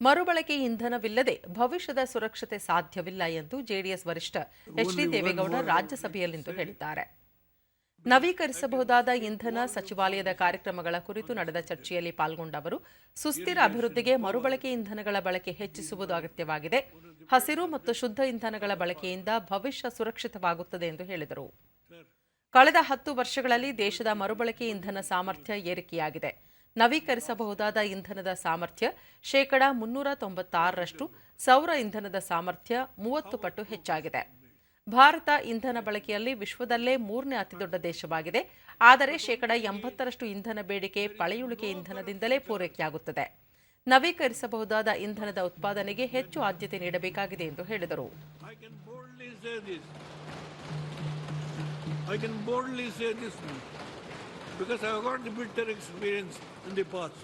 ಮರುಬಳಕೆ ಇಂಧನವಿಲ್ಲದೆ ಭವಿಷ್ಯದ ಸುರಕ್ಷತೆ ಸಾಧ್ಯವಿಲ್ಲ ಎಂದು ಜೆಡಿಎಸ್ ವರಿಷ್ಠ ಎಚ್ ಡಿ ದೇವೇಗೌಡ ರಾಜ್ಯಸಭೆಯಲ್ಲಿಂದು ಹೇಳಿದ್ದಾರೆ. ನವೀಕರಿಸಬಹುದಾದ ಇಂಧನ ಸಚಿವಾಲಯದ ಕಾರ್ಯಕ್ರಮಗಳ ಕುರಿತು ನಡೆದ ಚರ್ಚೆಯಲ್ಲಿ ಪಾಲ್ಗೊಂಡ ಅವರು ಸುಸ್ಥಿರ ಅಭಿವೃದ್ಧಿಗೆ ಮರುಬಳಕೆ ಇಂಧನಗಳ ಬಳಕೆ ಹೆಚ್ಚಿಸುವುದು ಅಗತ್ಯವಾಗಿದೆ. ಹಸಿರು ಮತ್ತು ಶುದ್ಧ ಇಂಧನಗಳ ಬಳಕೆಯಿಂದ ಭವಿಷ್ಯ ಸುರಕ್ಷಿತವಾಗುತ್ತದೆ ಎಂದು ಹೇಳಿದರು. ಕಳೆದ ಹತ್ತು ವರ್ಷಗಳಲ್ಲಿ ದೇಶದ ಮರುಬಳಕೆ ಇಂಧನ ಸಾಮರ್ಥ್ಯ ಏರಿಕೆಯಾಗಿದೆ. ನವೀಕರಿಸಬಹುದಾದ ಇಂಧನದ ಸಾಮರ್ಥ್ಯ ಶೇಕಡಾ ಮುನ್ನೂರ ತೊಂಬತ್ತಾರರಷ್ಟು ಸೌರ ಇಂಧನದ ಸಾಮರ್ಥ್ಯ ಮೂವತ್ತು ಪಟ್ಟು ಹೆಚ್ಚಾಗಿದೆ. ಭಾರತ ಇಂಧನ ಬಳಕೆಯಲ್ಲಿ ವಿಶ್ವದಲ್ಲೇ ಮೂರನೇ ಅತಿದೊಡ್ಡ ದೇಶವಾಗಿದೆ. ಆದರೆ ಶೇಕಡ ಎಂಬತ್ತರಷ್ಟು ಇಂಧನ ಬೇಡಿಕೆ ಪಳೆಯುಳಿಕೆ ಇಂಧನದಿಂದಲೇ ಪೂರೈಕೆಯಾಗುತ್ತದೆ. ನವೀಕರಿಸಬಹುದಾದ ಇಂಧನದ ಉತ್ಪಾದನೆಗೆ ಹೆಚ್ಚು ಆದ್ಯತೆ ನೀಡಬೇಕಾಗಿದೆ ಎಂದು ಹೇಳಿದರು. Because I have got the bitter experience in the past.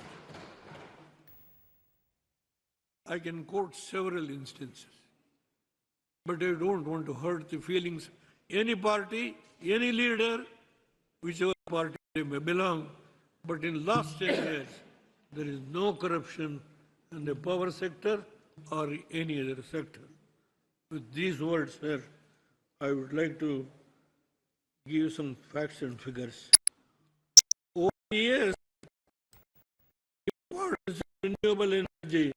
I can quote several instances, but I don't want to hurt the feelings. Any party, any leader, whichever party they may belong, but in last 10 years, there is no corruption in the power sector or any other sector. With these words, sir, I would like to give some facts and figures years, renewable energy